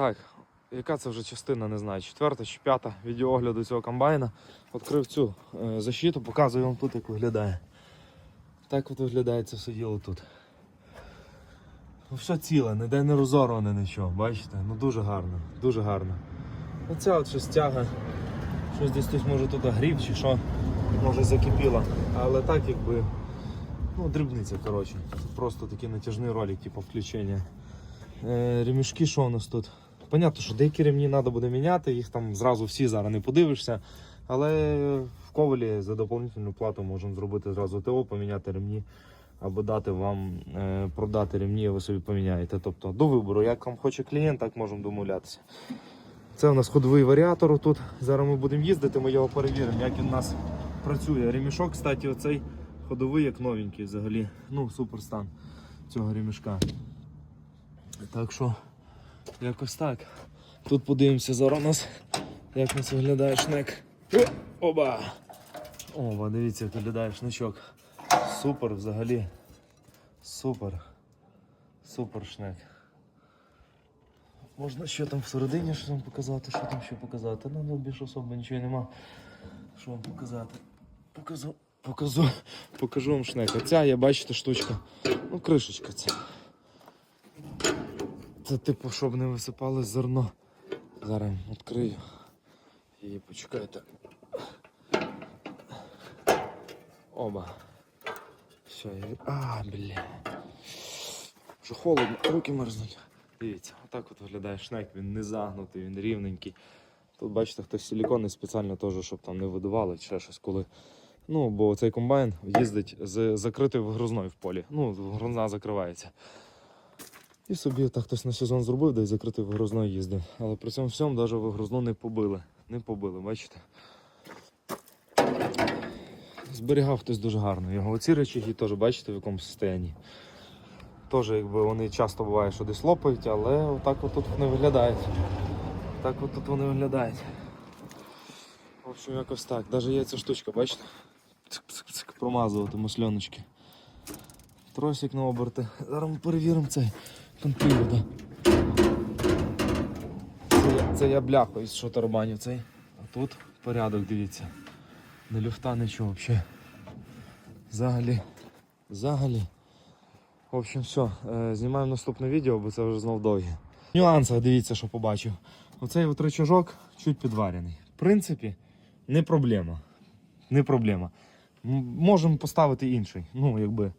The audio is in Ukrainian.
Так, яка це вже частина, не знаю, четверта чи п'ята відеоогляду цього комбайна. Відкрив цю е, защиту, показую вам тут, як виглядає. Так от виглядає це все діло тут. Ну, все ціле, ніде не розорване нічого, бачите? Ну дуже гарно, дуже гарно. Оця от щось тяга. Щось десь хтось може тут грів чи що, може закипіло. Але так якби. Ну, дрібниця, коротше. Просто такий натяжний ролик, типу включення. Е, ремішки, що у нас тут? Понятно, що деякі ремні треба буде міняти, їх там зразу всі зараз не подивишся. Але в ковалі за доповнительну плату можемо зробити зразу ТО, поміняти ремні або дати вам е, продати ремні, і ви собі поміняєте. Тобто до вибору, як вам хоче клієнт, так можемо домовлятися. Це у нас ходовий варіатор тут. Зараз ми будемо їздити, ми його перевіримо, як він у нас працює. Ремішок, кстати, оцей ходовий як новенький взагалі. Ну, супер стан цього ремішка. Так що, якось так. Тут подивимося зараз у нас, як нас виглядає шнек. Оба! Оба, дивіться, як виглядає шничок. Супер взагалі. Супер. Супер шнек. Можна ще там всередині що вам показати, що там ще показати. Ну, ну більш особо нічого нема. Що вам показати? Покажу, покажу, покажу вам шнек. Оця є, бачите, штучка. Ну, кришечка ця. Це типу, щоб не висипалось зерно. Зараз відкрию. І почекайте. Оба. Все, я... А, бля. Вже холодно, руки мерзнуть. Дивіться, отак от виглядає шнек, він не загнутий, він рівненький. Тут бачите, хтось силіконний спеціально теж, щоб там не видувало чи щось коли. Ну, бо цей комбайн їздить з закритою вигрузною в полі. Ну, вигрузна закривається. І собі так хтось на сезон зробив, де й закритою вигрузною їздив. Але при цьому всьому навіть вигрузну не побили. Не побили, бачите? Зберігав хтось дуже гарно. Його оці речі теж бачите в якому стані. Теж якби вони часто буває, що десь лопають, але отак от тут вони виглядають. Так от тут вони виглядають. В общем, якось так. Навіть є ця штучка, бачите? Цик-цик-цик, промазувати масльоночки. Тросик на оберти. Зараз ми перевіримо цей контивіда. Це, це я бляху із шоторбанів цей. А тут порядок, дивіться. Не люфта, нічого взагалі. Взагалі. Взагалі. В общем, все. Знімаємо наступне відео, бо це вже знов довге. В нюансах дивіться, що побачив. Оцей от рычажок чуть підварений. В принципі, не проблема. Не проблема. Можемо поставити інший. Ну, якби.